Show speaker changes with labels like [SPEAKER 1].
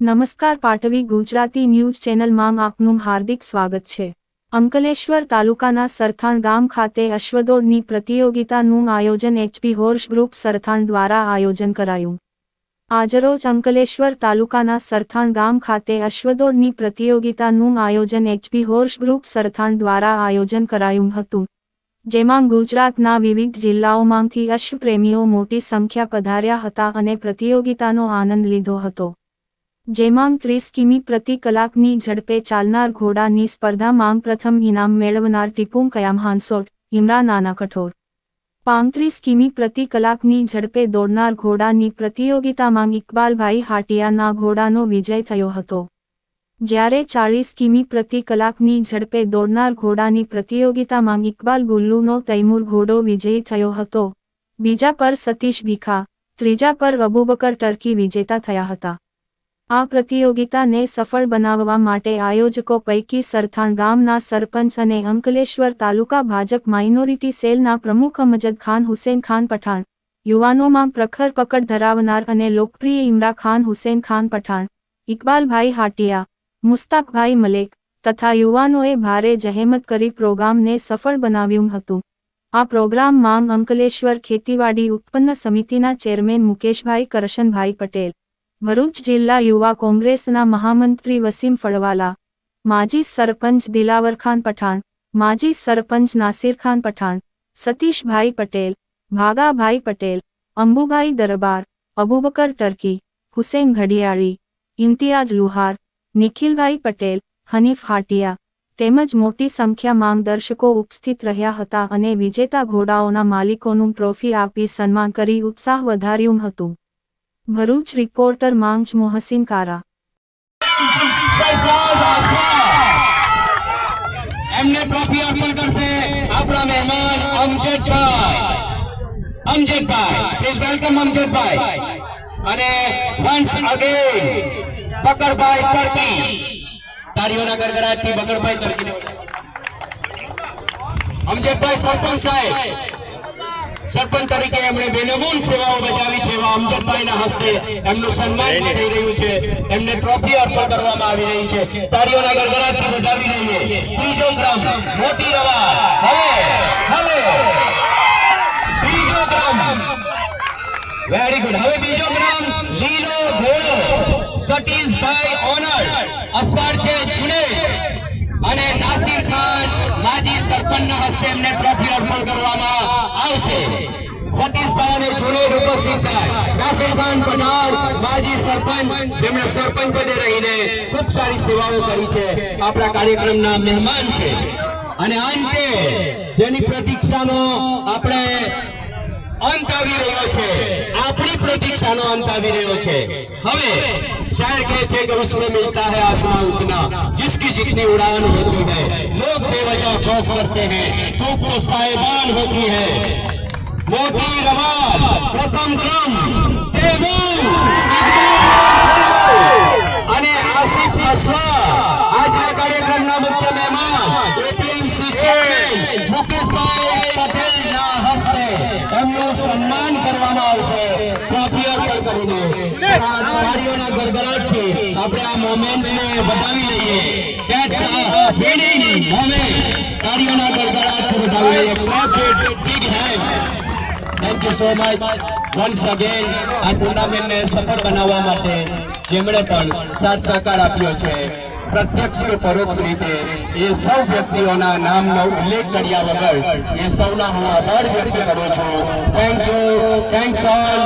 [SPEAKER 1] નમસ્કાર પાટવી ગુજરાતી ન્યૂઝ ચેનલમાં આપનું હાર્દિક સ્વાગત છે. અંકલેશ્વર તાલુકાના સરથાણ ગામ ખાતે અશ્વદોડની પ્રતિયોગિતાનું આયોજન એચપી હોર્સ ગ્રુપ સરથાણ દ્વારા આયોજન કરાયું. આજરોજ અંકલેશ્વર તાલુકાના સરથાણ ગામ ખાતે અશ્વદોડની પ્રતિયોગિતાનું આયોજન એચપી હોર્સ ગ્રુપ સરથાણ દ્વારા આયોજન કરાયું હતું. જેમાં ગુજરાતના વિવિધ જિલ્લાઓમાંથી અશ્વપ્રેમીઓ મોટી સંખ્યા પધાર્યા હતા અને પ્રતિયોગિતાનો આનંદ લીધો હતો. જેમાં ત્રીસ કિમી પ્રતિ કલાકની ઝડપે ચાલનાર ઘોડાની સ્પર્ધામાં પ્રથમ ઇનામ મેળવનાર ટીપુમ કયામ હાંસોટ ઇમરાન નાના કઠોર. પાંત્રીસ કિમી પ્રતિ કલાકની ઝડપે દોડનાર ઘોડાની પ્રતિયોગિતામાં ઇકબાલભાઈ હાટિયાના ઘોડાનો વિજય થયો હતો. જ્યારે ચાળીસ કિમી પ્રતિ કલાકની ઝડપે દોડનાર ઘોડાની પ્રતિયોગિતામાં ઇકબાલ ગુલ્લુનો તૈમૂર ઘોડો વિજયી થયો હતો. બીજા પર સતીશ ભીખા, ત્રીજા પર અબુબકર ટર્કી વિજેતા થયા હતા. આ પ્રતિયોગિતાને સફળ બનાવવા માટે આયોજકો પૈકી સરથાણ ગામના સરપંચ અને અંકલેશ્વર તાલુકા ભાજપ માઇનોરિટી સેલના પ્રમુખ અમજદ ખાન હુસેન ખાન પઠાણ, યુવાનોમાં પ્રખર પકડ ધરાવનાર અને લોકપ્રિય ઇમરા ખાન હુસેન ખાન પઠાણ, ઇકબાલભાઈ હાટિયા, મુસ્તાકભાઈ મલેક તથા યુવાનોએ ભારે જહેમત કરી પ્રોગ્રામને સફળ બનાવ્યું હતું. આ પ્રોગ્રામમાં અંકલેશ્વર ખેતીવાડી ઉત્પન્ન સમિતિના ચેરમેન મુકેશભાઈ કરશનભાઈ પટેલ ભરૂચ જિલ્લા યુવા કોંગ્રેસના મહામંત્રી વસીમ ફળવાલા, માજી સરપંચ દિલાવરખાન પઠાણ, માજી સરપંચ નાસિરખાન પઠાણ, સતીશભાઈ પટેલ, ભાગાભાઈ પટેલ અંબુભાઈ દરબાર, અબુબકર ટર્કી, હુસેન ઘડિયાળી ઇમ્તિયાજ લુહાર, નિખિલભાઈ પટેલ, હનીફ હાટિયા તેમજ મોટી સંખ્યામાં દર્શકો ઉપસ્થિત રહ્યા હતા અને વિજેતા ઘોડાઓના માલિકોનું ટ્રોફી આપી સન્માન કરી ઉત્સાહ વધાર્યું હતું. ભરૂચ રિપોર્ટર માંગ મોહસિન કારા.
[SPEAKER 2] એમને ટ્રોફી અર્પણ કરશે આપણા મહેમાન અમજદભાઈ. અમજદભાઈ. Please welcome અમજદભાઈ. અને વન્સ અગેન બકરભાઈ તર્કી તારીઓના ગરગડાટથી બકરભાઈ તર્કીને અમજદભાઈ સરપંચ સાહેબ. સરપંચ તરીકે એમણે બેનમૂન સેવાઓ બજાવી છે એવા અમજદભાઈના હસ્તે. એમનું સન્માન થઈ રહ્યું છે. એમને ટ્રોફી અર્પણ કરવામાં આવી રહી છે. તારીઓના ગડગડાટથી વધાવી રહીએ. ત્રીજો ક્રમ, મોટી રવા હવે હવે. ત્રીજો ક્રમ. વેરી ગુડ હવે બીજો ક્રમ, લીલો ઘોડો. સતીશભાઈ ઓનર. અસવાર છે જુને અને નાસિર ખાન માજી સરપંચના હસ્તે એમને ટ્રોફી અર્પણ કરવામાં આવશે. રહીને ખૂબ સારી સેવાઓ કરી છે. આપણા કાર્યક્રમના મહેમાન છે. અને અંતે જેની પ્રતીક્ષાનો આપણે અંત આવી રહ્યો છે. આપણી પ્રતીક્ષાનો અંત આવી રહ્યો છે હવે શાયર કહે છે કે उसमें मिलता है आसमान उतना जिसकी जितनी उड़ान होती है लोग बेवजह खौफ करते हैं धूप तो साहिबान होती है मोटी रवाल प्रथम क्रम तैमूर इकबाल અને આસિફ અસવા આજના કાર્યક્રમના મુખ્ય મહેમાન એપીએમસી ચેરમેન મુકેશભાઈ સન્માન કરવામાં આવશે. ટ્રોફી અર્પણ કરીને આ તાળીઓના ગડગડાટથી આપણે આ મોમેન્ટને બતાવી લઈએ. A winning moment. તાળીઓના ગડગડાટથી વધાવી લઈએ. It, big hand. Thank you so much once again આ ટુર્નામેન્ટને સફળ બનાવવા માટે જેમણે પણ સાથ સહકાર આપ્યો છે. પ્રત્યક્ષ કે પરોક્ષ રીતે એ સૌ વ્યક્તિઓના નામનો ઉલ્લેખ કર્યા વગર એ સૌના હું આભાર વ્યક્ત કરું છું. Thank you thanks all